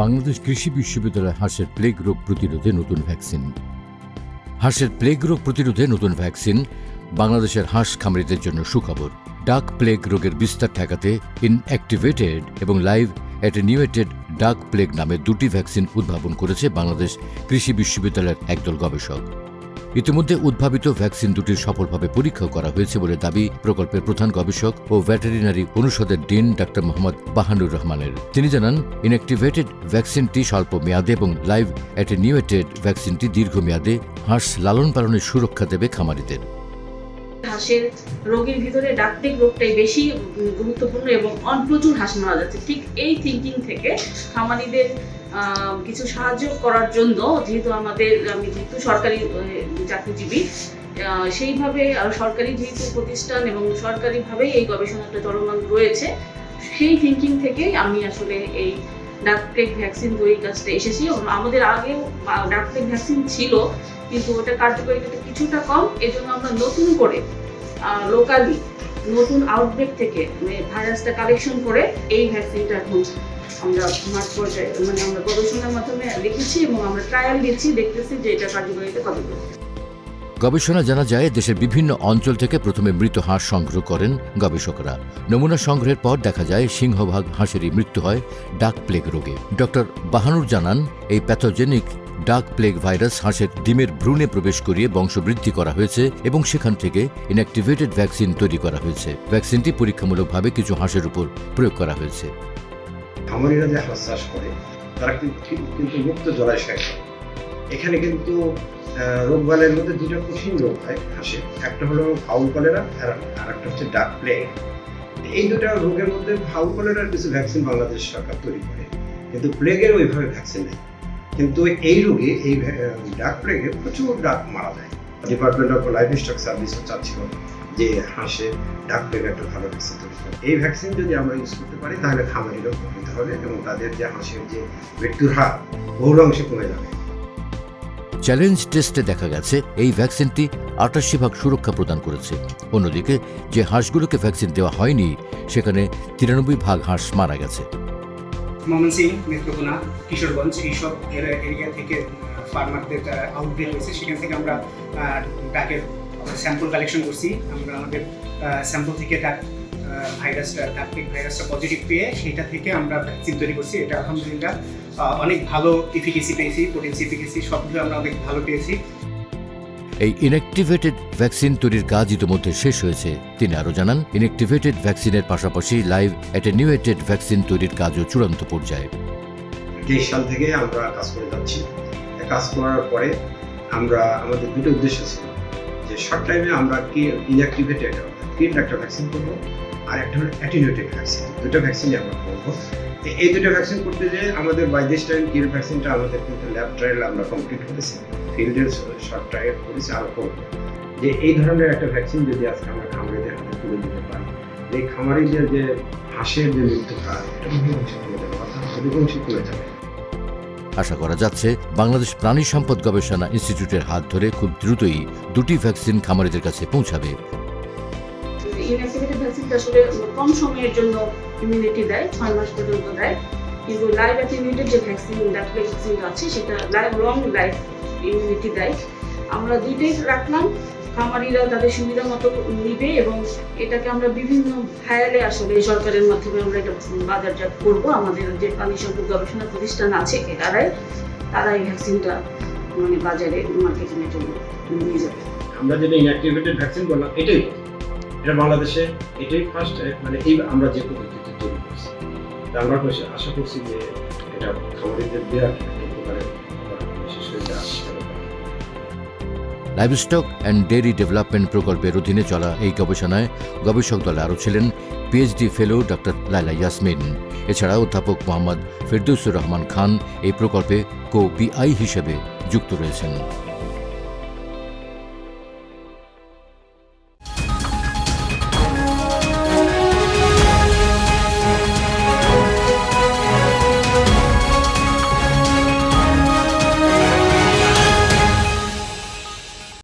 বাংলাদেশ কৃষি বিশ্ববিদ্যালয় হাঁসের প্লেগ রোগ প্রতিরোধে নতুন ভ্যাকসিন। হাঁসের প্লেগ রোগ প্রতিরোধে নতুন ভ্যাকসিন বাংলাদেশের হাঁস খামারিদের জন্য সুখবর। ডাক প্লেগ রোগের বিস্তার ঠেকাতে ইনঅ্যাক্টিভেটেড এবং লাইভ অ্যাটেনিউয়েটেড ডাক প্লেগ নামে দুটি ভ্যাকসিন উদ্ভাবন করেছে বাংলাদেশ কৃষি বিশ্ববিদ্যালয়ের একদল গবেষক। ইতিমধ্যে উদ্ভাবিত ভ্যাকসিন দুটি সফলভাবে পরীক্ষা করা হয়েছে বলে দাবি প্রকল্পের প্রধান গবেষক ও ভেটেরিনারি অনুষদের ডিন ডাক্তার মোহাম্মদ বাহানুর রহমানের। তিনি জানান ইনঅ্যাক্টিভেটেড ভ্যাকসিনটি স্বল্প মেয়াদে এবং লাইভ অ্যাটেনিউয়েটেড ভ্যাকসিনটি দীর্ঘমেয়াদে হাঁস লালন পালনের সুরক্ষা দেবে খামারিদের। হাঁসের রোগের ভিতরে ডাকটিক রোগটাই বেশি গুরুত্বপূর্ণ এবং প্রচুর হাঁস মারা যাচ্ছে। ঠিক এই থিঙ্কিং থেকে খামারিদের কিছু সাহায্য করার জন্য, যেহেতু আমাদের, আমি যেহেতু সরকারি চাকরিজীবী সেইভাবে সরকারি যেহেতু প্রতিষ্ঠান এবং সরকারিভাবেই এই গবেষণাটা চলমান রয়েছে, সেই থিঙ্কিং থেকেই আমি আসলে এই ডাকটেক ভ্যাকসিন তৈরির কাজটা এসেছি। আমাদের আগেও ডাকটেক ভ্যাকসিন ছিল, কিন্তু ওটা কার্যকারিতাটা কিছুটা কম। এজন্য আমরা নতুন করে লোকালি নতুন আউটব্রেক থেকে মানে ভাইরাসটা কালেকশন করে এই ভ্যাকসিনটা এখন আমরা মাঠ পর্যায়ে মানে আমরা গবেষণার মাধ্যমে লিখেছি এবং আমরা ট্রায়াল দিচ্ছি দেখতেছি যে এটা কার্যকারিতা কতটুকু গবেষণা জানা যায়, দেশের বিভিন্ন অঞ্চল থেকে প্রথমে মৃত হাঁস সংগ্রহ করেন গবেষকরা। নমুনা সংগ্রহের পর দেখা যায়, সিংহভাগ হাঁসেরই মৃত্যু হয় ডাক প্লেগ রোগে। ডক্টর বাহানুর জানান, এই প্যাথোজেনিক ডাক প্লেগ ভাইরাস হাঁসের ডিমের ভ্রূণে প্রবেশ করিয়ে বংশবৃদ্ধি করা হয়েছে এবং সেখান থেকে ইনঅ্যাক্টিভেটেড ভ্যাকসিন তৈরি করা হয়েছে। ভ্যাকসিনটি পরীক্ষামূলকভাবে কিছু হাঁসের উপর প্রয়োগ করা হয়েছে। খামারিরা যে হাঁস চাষ করে তারা কিন্তু মুক্ত জলাশয় করে এখানে কিন্তু আহ, রোগবালের মধ্যে দুটো কঠিন রোগ হয় হাঁসে। একটা হলো ফাউল কলেরা আর একটা হচ্ছে ডাক প্লেগ। এই দুটা রোগের মধ্যে ফাউল কলেরার কিছু ভ্যাকসিন বাংলাদেশ সরকার তৈরি করে কিন্তু প্লেগের ওইভাবে ভ্যাকসিন নেই। কিন্তু এই রোগে এই ডাক প্লেগে প্রচুর ডাক মারা যায়। ডিপার্টমেন্ট অফ লাইফ স্টক সার্ভিসও চাচ্ছিল যে হাঁসে ডাক প্লেগ একটা ভালো ভ্যাকসিন তৈরি করে এই ভ্যাকসিন যদি আমরা ইউজ করতে পারি, তাহলে খামারিরা উপকৃত হবে এবং তাদের যে হাঁসের যে মৃত্যুর হার বহু অংশে কমে যাবে। চ্যালেঞ্জ টেস্টে দেখা গেছে, এই ভ্যাকসিনটি আটাশি ভাগ সুরক্ষা প্রদান করেছে। অন্যদিকে, যে হাঁসগুলোকে ভ্যাকসিন দেওয়া হয়নি, সেখানে তিরানব্বই ভাগ হাঁস মারা গেছে। ময়মনসিং নেত্রকোনা কিশোরগঞ্জ, এইসব এরিয়া থেকে ফার্মারদের আউটব্রেক হয়েছে। সেখান থেকে আমরা ডাকের স্যাম্পল কালেকশন করছি। আমরা আমাদের স্যাম্পল থেকে ডাক ভাইরাসটা ডাকটিক ভাইরাসটা পজিটিভ পেয়ে সেটা থেকে আমরা ভ্যাকসিন তৈরি করছি। এটা আলহামদুলিল্লাহ অনেক ভালো ইফিকেসি পেয়েছি পোটেন্সি ইফিকেসি সবগুলো আমরা অনেক ভালো পেয়েছি। এই ইনঅ্যাক্টিভেটেড ভ্যাকসিন তৈরির কাজ ইতিমধ্যে শেষ হয়েছে। তিনি আরও জানান ইনঅ্যাক্টিভেটেড ভ্যাকসিনের পাশাপাশি লাইভ অ্যাটেনিউয়েটেড ভ্যাকসিন তৈরির কাজও চূড়ান্ত পর্যায়ে। তেইশ সাল থেকে আমরা কাজ করে যাচ্ছি। কাজ করার পরে আমরা, আমাদের দুটো উদ্দেশ্য ছিল যে শর্ট টাইমে আমরা কি ইনঅ্যাক্টিভেটেড কিট একটা ভ্যাকসিন করব আর একটা হলো অ্যাটিনিউটেড ভ্যাকসিন দুটো ভ্যাকসিনই আমরা করব। এই দুটো ভ্যাকসিন করতে যে আমাদের বাই দিস টাইম কির ভ্যাকসিনটা আমাদের কিন্তু ল্যাব ট্রায়াল আমরা কমপ্লিট করেছি। ফিল্ডের শর্ট ট্রায়াল করেছি আরও করব। যে এই ধরনের একটা ভ্যাকসিন যদি আজকে আমরা খামারিদের হাতে তুলে দিতে পারি এই খামারিদের যে হাঁসের যে মৃত্যু হার এটা অংশে কমে যাবে অর্থাৎ অধিক অংশে কমে যাবে আশা করা যাচ্ছে বাংলাদেশ প্রাণী সম্পদ গবেষণা ইনস্টিটিউটের হাত ধরে খুব দ্রুতই দুটি ভ্যাকসিন খামারিদের কাছে পৌঁছাবে। ইনঅ্যাক্টিভেটেড ভ্যাকসিনটা আসলে কম সময়ের জন্য ইমিউনিটি দেয়, ছয় মাস পর্যন্ত দেয়। কিন্তু লাইভ অ্যাটিনিউটেড যে ভ্যাকসিন ডাকলে ভ্যাকসিনটা আছে, সেটা লাইভ লং লাইফ ইমিউনিটি দেয়। আমরা দুইটাই রাখলাম। খামারিরা তাদের সুবিধা মতো নিবে এবং এটাকে আমরা বিভিন্ন ফায়ালে আসলে সরকারের মাধ্যমে আমরা এটা বাজারজাত করব। আমাদের যে প্রাণী সম্পদ গবেষণা প্রতিষ্ঠান আছে এরাই তারা এই ভ্যাকসিনটা মানে বাজারে মার্কেটিংয়ের জন্য নিয়ে যাবে। আমরা যেটা ইনঅ্যাক্টিভেটেড ভ্যাকসিন বললাম, এটাই। এটা বাংলাদেশে এটাই ফার্স্ট মানে এই আমরা যে পদ্ধতিতে তৈরি করছি। আমরা আশা করছি যে এটা খামারিদের একটা উপকারে বিশেষ করে। লাইভস্টক অ্যান্ড ডেয়ারি ডেভেলপমেন্ট প্রকল্পের অধীনে চলা এই গবেষণায় গবেষক দলে আরও ছিলেন PhD fellow doctor Laila Yasmin. এছাড়া অধ্যাপক মোহাম্মদ ফেরদৌসুর রহমান খান এই প্রকল্পে কো পিআই হিসেবে যুক্ত রয়েছেন।